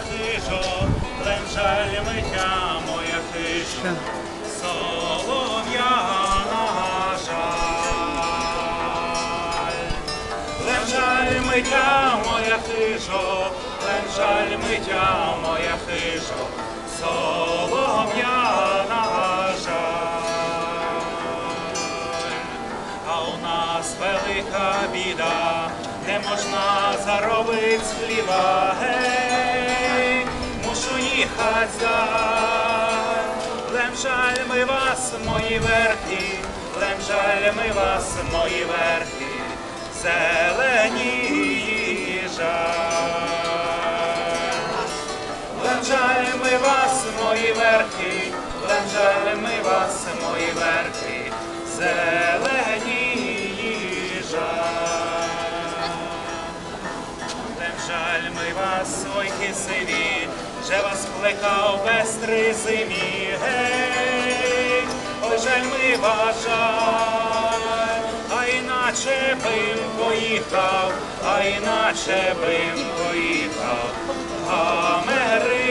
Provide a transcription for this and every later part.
хижо, лем жаль миття моя хижо, солов'яна жаль. Лем жаль миття моя хижо, лем жаль миття моя хижо, солов'яна жаль. А у нас велика біда, не можна заробити з хліба, гей, мушу їхать здаль. Лем жаль ми вас, мої верхи, лем жаль ми вас, мої верхи, зелені жаль. Лем жаль ми вас, мої верхи, лем жаль ми вас, мої верхи, зелені ми вас, свойки сиві, вже вас плекав без три зимі, гей, ой жаль ми вас а іначе бим поїхав, а іначе бим поїхав, Америцький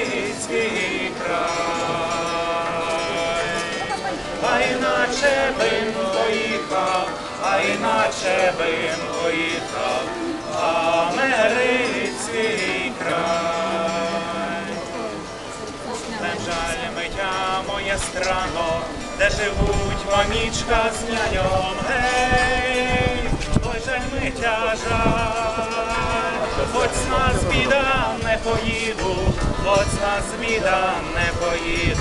край. А іначе бим поїхав, а іначе бим поїхав, жаль миття моє страно, де живуть мамічка з няньом, гей, той жаль ми жаль, хоч нас біда не поїду, хоч нас біда не поїду.